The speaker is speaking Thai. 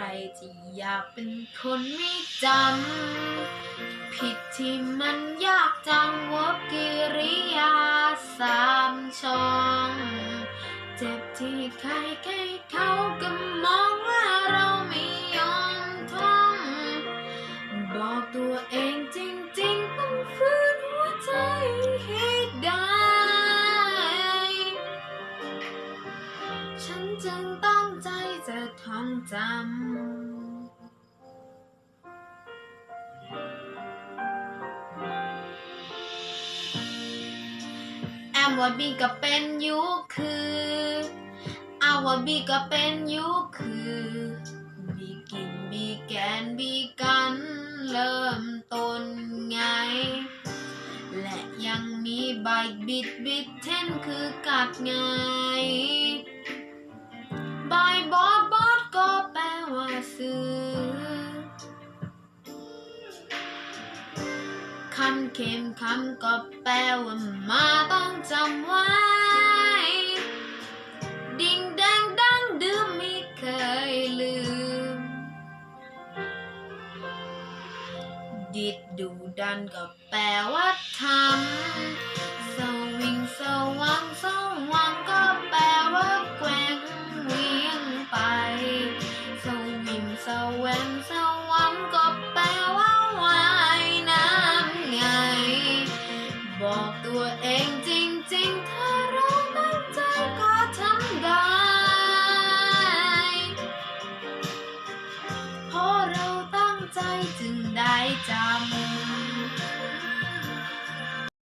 รที่อยากเป็นคนไม่จำ ผิดที่มันยากจังว่ากิริยาสามช่อง เจ็บที่ใครใครเขาก็มองว่าเราไม่ยอมท่อง บอกตัวเองจริงๆ ต้องฟื้นหัวใจให้ได้ ฉันจึงตั้ง จะท่องจำแอมว่าบีก็เป็นยุคคืออาว่าบีก็เป็นยุคคือบีกินบีแกนบีกันเริ่มต้นไง และยังมีใบบิดบิดเท่นคือกัดไง คำเข็มคำก็แปลว่ามาต้องจำไว้ ดิ่งแดงดังดื้อไม่เคยลืม ดิดดูดันก็แปลว่าทำสวิงสว่างสว่างก็แปลว่าแกว่งเวียงไปสวิงสแวงสว่าง